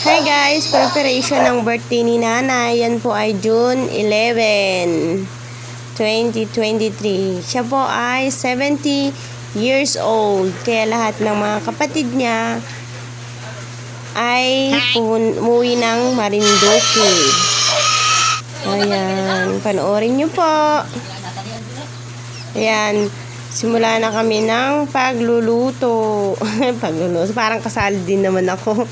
Hi guys, preparation ng birthday ni Nanay. Yan po ay June 11, 2023. Siya po ay 70 years old. Kaya lahat ng mga kapatid niya ay umuwi ng Marinduque. Ayan, panoorin niyo po. Ayan, simula na kami ng pagluluto. pagluluto, parang kasali din naman ako.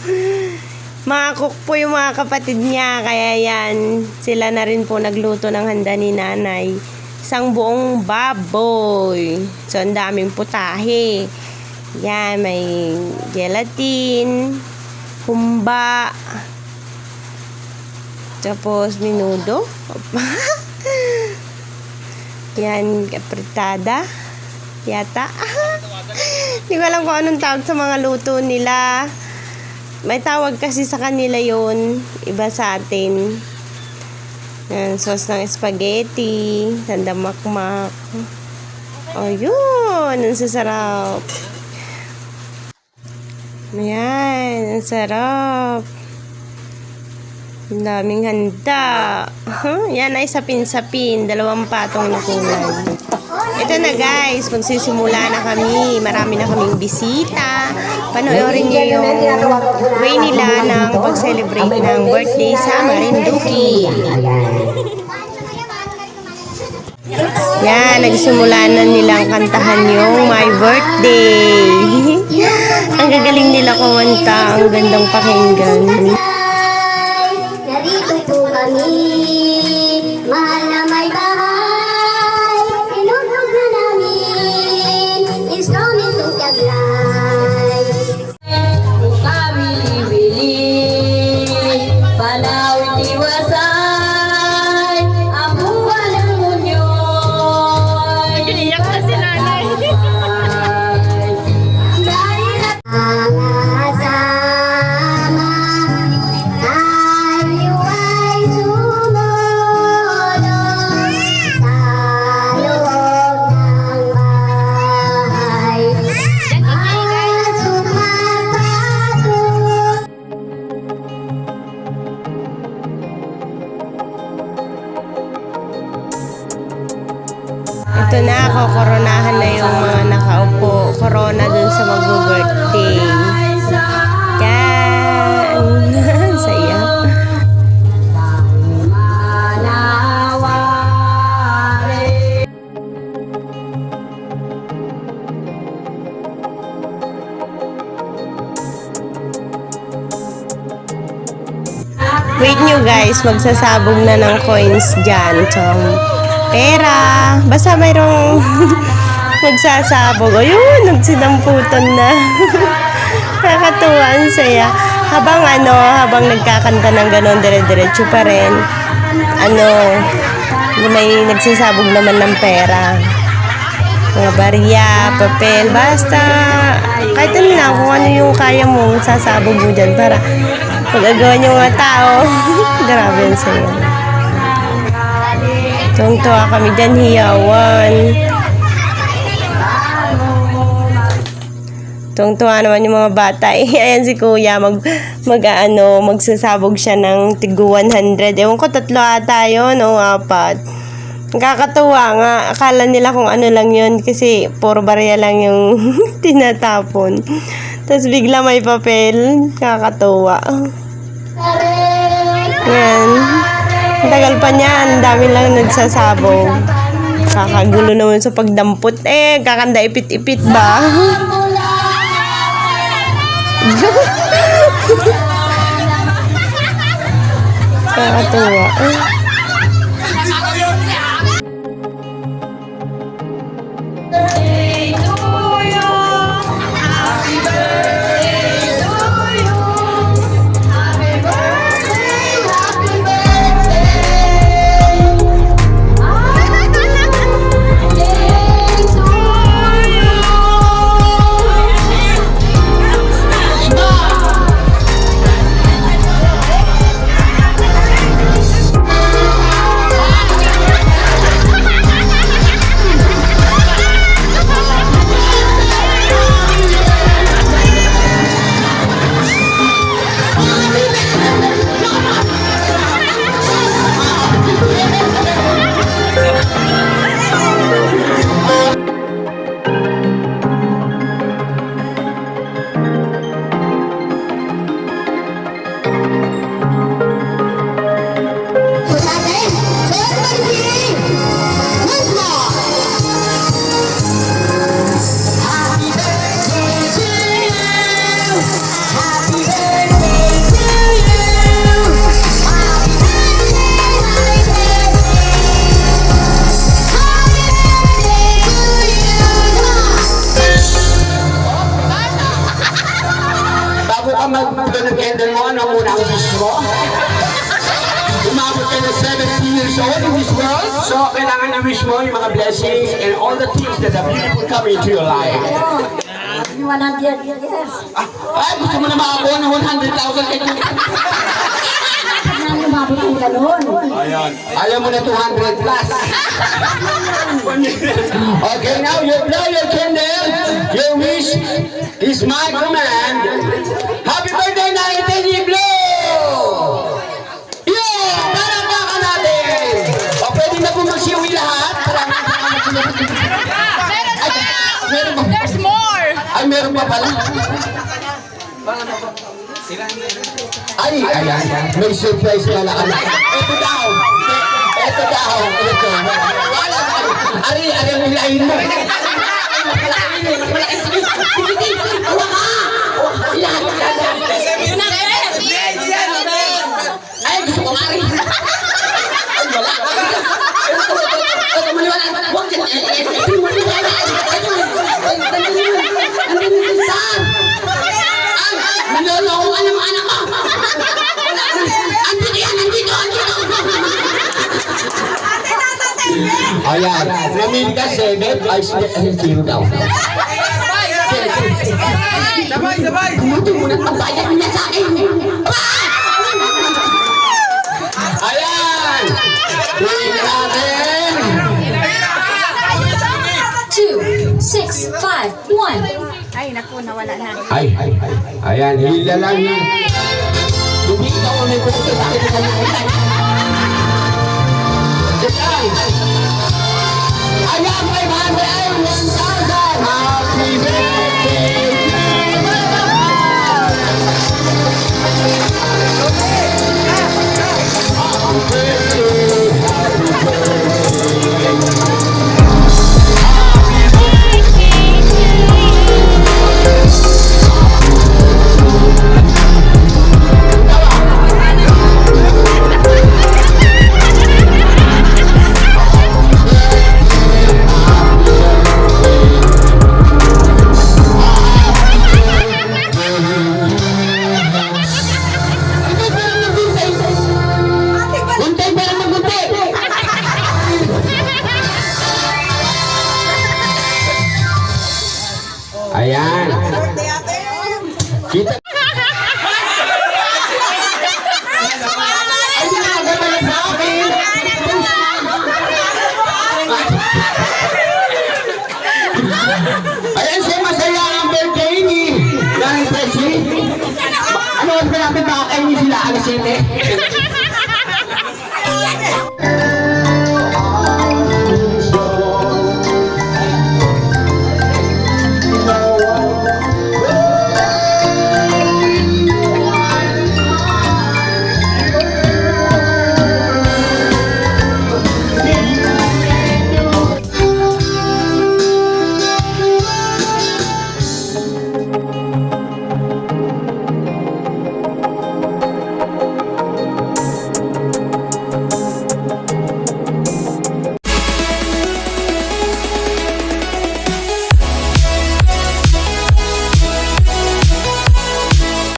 Mga cook po yung mga kapatid niya, kaya yan, sila na rin po nagluto ng handa ni nanay. Isang buong baboy. So, ang daming putahe. Yan, may gelatin, humba, tapos minudo. Yan, kapritada. Yata. Hindi ko alam kung anong tawag sa mga luto nila. May tawag kasi sa kanila yon Iba sa atin. Yan, sauce ng spaghetti. Sandamakmak. O, yun. Ang sasarap. Ayan, ang sarap. Ang daming handa. Yan ay sapin-sapin. Dalawang patong na kulay. Ito na guys, magsisimula na kami. Marami na kaming bisita. Panoorin niyo yung way nila ng pag-celebrate ng birthday sa Marinduque. Yan, nagsimula na nilang kantahan yung My Birthday. ang gagaling nila kumanta, ang gandang pakinggan. Wait nyo guys, magsasabog na ng coins dyan. So, pera. Basta mayroong magsasabog. Ayun, nagsidamputan na. Nakakatuwa, ang saya. Habang ano, habang nagkakanta ng ganon, dire-diretso pa rin. Ano, may nagsasabog naman ng pera. Mga barya, papel, basta kahit ano lang, kung ano yung kaya mo, sasabog mo dyan para magagawa yung mga tao. Grabe ang saya. Tuwang-tuwa kami dyan, hiyawan. Tuwang-tuwa naman yung mga bata. Eh, ayan si kuya, mag, mag ano, magsasabog siya ng tigo 100. Ewan ko, tatlo ata yun o apat. Nakakatuwa nga. Akala nila kung ano lang yun kasi puro barya lang yung tinatapon. Tapos bigla may papel. Nakakatuwa. Yan. Ang tagal pa niyan. Ang dami lang nagsasabog. Kakagulo naman sa pagdampot. Eh, kakanda ipit-ipit ba? Nakakatuwa. Happy mo? Umabot ka na 70 years old in this world. So, kailangan na wish mo yung mga blessings and all the things that are beautiful coming into your life. 100 years. Ah, ay, gusto mo na makakuha ng 100,000 kay Nang umabot ang ganun. Ayan. Ayaw mo na 200 plus. okay, now you blow your candle. Your wish is my command. Pa pala. Ay, ayan. May surprise pala ka na. Ito daw. Ito daw. Ito. Wala. Ari, ari ang hilahin mo. Ay, gusto ko mari. Ay, wala. Huwag ka. Eh, eh, eh, maliwanag. Ito, Nandito si Stan. Ay, naloloko ka ng anak ko. Wala na. Andito yan, andito, andito. Ayan, namili ka 7, ay 0 daw. Sabay, sabay! Tumuto mo na pagbayad niya sa akin. Ayan! Tingnan natin. Two, six, five, one. Ay, naku, nawala na. Ay, ay, ay. Ayan, hila lang yan. Hindi ka mo may pumunta sa akin sa Happy birthday! Ano, oras ba natin makakainin sila? Alas 7?